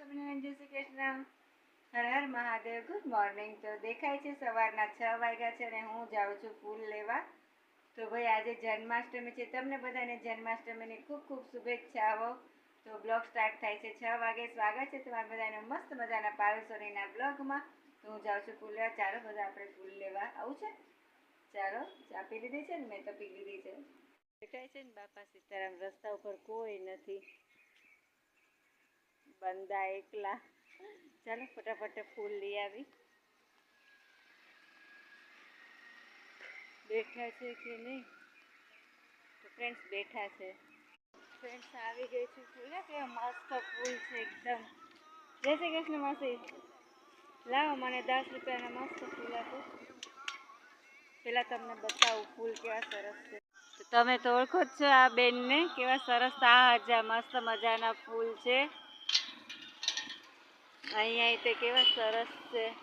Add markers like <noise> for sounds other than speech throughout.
Shri Krishna. Har Har Mahadev good morning તો દેખાય છે સવારના છ વાગ્યા છે અને હું જાઉં છું ફૂલ લેવા. તો ભાઈ, આજે જન્માષ્ટમી છે. તમને બધાને જન્માષ્ટમીની ખૂબ ખૂબ શુભેચ્છાઓ. તો બ્લોગ સ્ટાર્ટ થાય છે છ વાગે. સ્વાગત છે તમારા બધાને મસ્ત મજાના પારુસોનીના બ્લોગમાં તો હું જાઉં છું ફૂલ લેવા. ચાલો, બધા આપણે ફૂલ લેવા આવું છે. ચાલો, ચા પી લીધી છે ને? મેં તો પી લીધી છે. દેખાય છે ને બાપા સીતારામ, રસ્તા ઉપર કોઈ નથી. બંદા એકલા. ચાલો ફટાફટ ફૂલ લઈ આવી. બેઠા છે કે નહીં? તો ફ્રેન્ડ્સ બેઠા છે. ફ્રેન્ડ્સ આવી ગઈ છું. ફૂલ કે મસ્ત ફૂલ છે એકદમ. જય શ્રી કૃષ્ણ માસી. લાવો મને દસ રૂપિયાના મસ્ત ફૂલ આપો. પેલા તમને બતાવું ફૂલ કેવા સરસ છે. તો તમે તો ઓળખો જ છો આ બેનને. કેવા સરસ આ હજા મસ્ત મજાના ફૂલ છે. અહીંયા તે કેવા સરસ છે.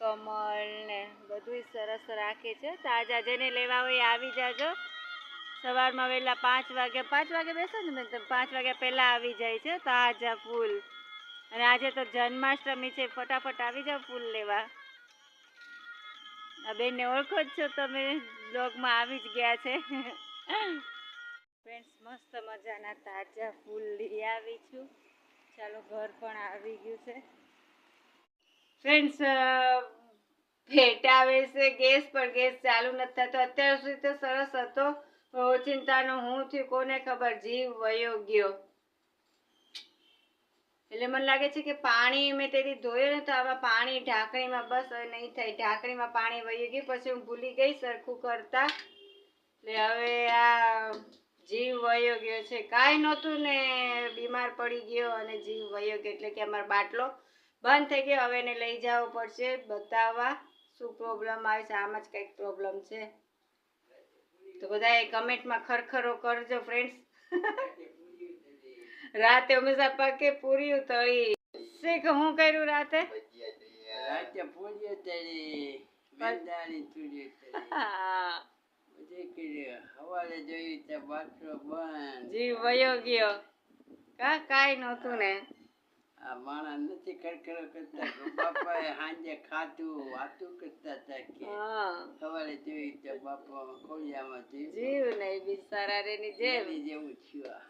કમળ ને બધું સરસ રાખે છે. તાજા જેને લેવા હોય આવી જાજો. સવારમાં વહેલા પાંચ વાગે પાંચ વાગે બેસો ને તમે પાંચ વાગ્યા પહેલાં આવી જાય છે તાજા ફૂલ. અને આજે તો જન્માષ્ટમી છે, ફટાફટ આવી જાઓ ફૂલ લેવા. આ બેનને ઓળખો જ છો તમે, બ્લોગમાં આવી જ ગયા છે. <laughs> ફ્રેન્ડ્સ મસ્ત મજાના તાજા ફૂલ લઈ આવી છું. ચાલો, ઘર પણ આવી ગયું છે. ફ્રેન્ડ્સ ભેટ આવે છે, ગેસ પર ગેસ ચાલુ નથી થતો. અત્યાર સુધી તો સરસ હતો. ચિંતાનો હું થયું, કોને ખબર? જીવ વયો ગયો. એટલે મને લાગે છે કે પાણી મેં તેથી ધોયું ને તો આમાં પાણી ઢાંકણીમાં બસ હવે નહીં થાય. ઢાંકણીમાં પાણી વહી ગયું, પછી હું ભૂલી ગઈ સરખું કરતા. એટલે હવે આ જીવ વયો ગયો છે. કાંઈ નહોતું ને બીમાર પડી ગયો અને જીવ વયો ગયો. એટલે કે અમારો બાટલો બંધ થઈ ગયો. હવે એને લઈ જવો પડશે. બતાવવા શું પ્રોબ્લેમ આવે છે? આમ જ કંઈક પ્રોબ્લેમ છે. તો બધાએ કમેન્ટમાં ખરખરો કરજો ફ્રેન્ડ્સ <laughs> રાતે હંમેશા પાકે પૂરી તળી. શેખ હું કર્યું રાતે? રાતે પૂરી તળી. તળી. હા <laughs> બધી કર્યું સવારે બાટલો બંધ. જીવ વયો ગયો. કા કાંઈ નહોતું ને. આ માણસ નથી ખરખરો કરતા તો બાપાએ સાંજે ખાધું વાતું કરતા હતા કે સવારે જોયું તો બાપા ખોડિયામાં જીવ જીવ નહીં બિચારા રેની જેમ. જેવી જેવું થયું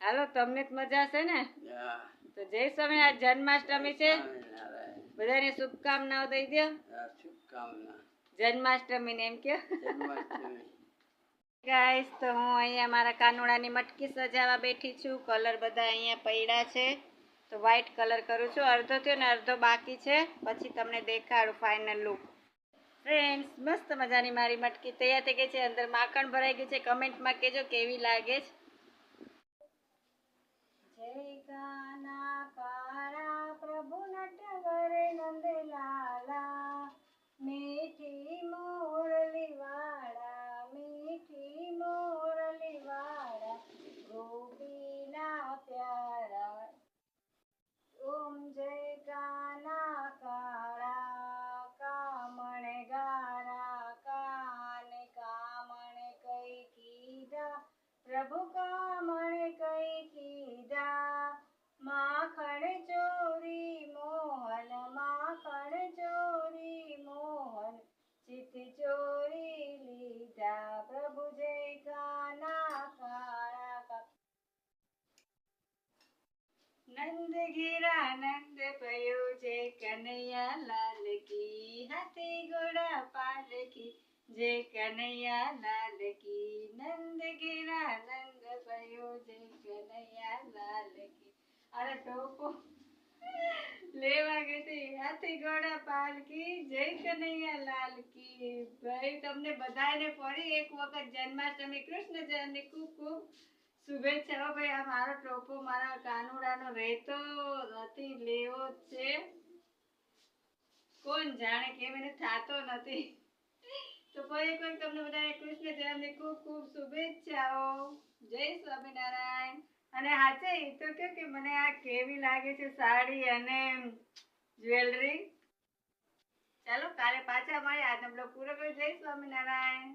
હાલો તમને જ મજા છે ને? તો જય સ્વામી આ જન્માષ્ટમી છે. બધાને શુભકામનાઓ દઈ દો આ શુભકામના જન્માષ્ટમીને એમ કે જન્માષ્ટમી. ગાઈસ તો હું અહીંયા મારા કાનુડાની મટકી સજાવવા બેઠી છું. કલર બધા અહીંયા પડ્યા છે. તો વ્હાઈટ કલર કરું છું. અડધો થયો ને અડધો બાકી છે. પછી તમને દેખાડું ફાઇનલ લુક ફ્રેન્ડ્સ મસ્ત મજાની મારી મટકી. તૈયાર થઈ ગઈ છે. અંદર માખણ ભરાઈ ગયું છે. કમેન્ટમાં કહેજો કેવી લાગે છે. નંદ ગીરા નંદ પયો જે કનૈયા લાલ કી હાથી ઘોડા પાલકી જય કનૈયા લાલ કી નંદ ગીરા નંદ પયો જે કનૈયા લાલ કી અરે ટોપો લેવા ગઈ હાથી ઘોડા પાલકી જય કનૈયા લાલ કી ભાઈ તમને બધાને ફરી એક વખત જન્માષ્ટમી, કૃષ્ણ જન્મની ખૂબ ખૂબ શુભેચ્છાઓ ભાઈ, આ મારો ટોપો, મારા કાનુડાનો રહેતો નથી, લેવો છે. કોણ જાણે કેમ એને થાતો નથી. તો ફરી વખત તમને બધાને કૃષ્ણ જન્મની ખૂબ ખૂબ શુભેચ્છાઓ. જય સ્વામિનારાયણ. અને હાચે એ તો કે કે મને આ કેવી લાગે છે સાડી અને જ્વેલરી. ચાલો કાલે પાછા મળીએ. આજનો બ્લોગ પૂરો કર્યો. જય સ્વામિનારાયણ.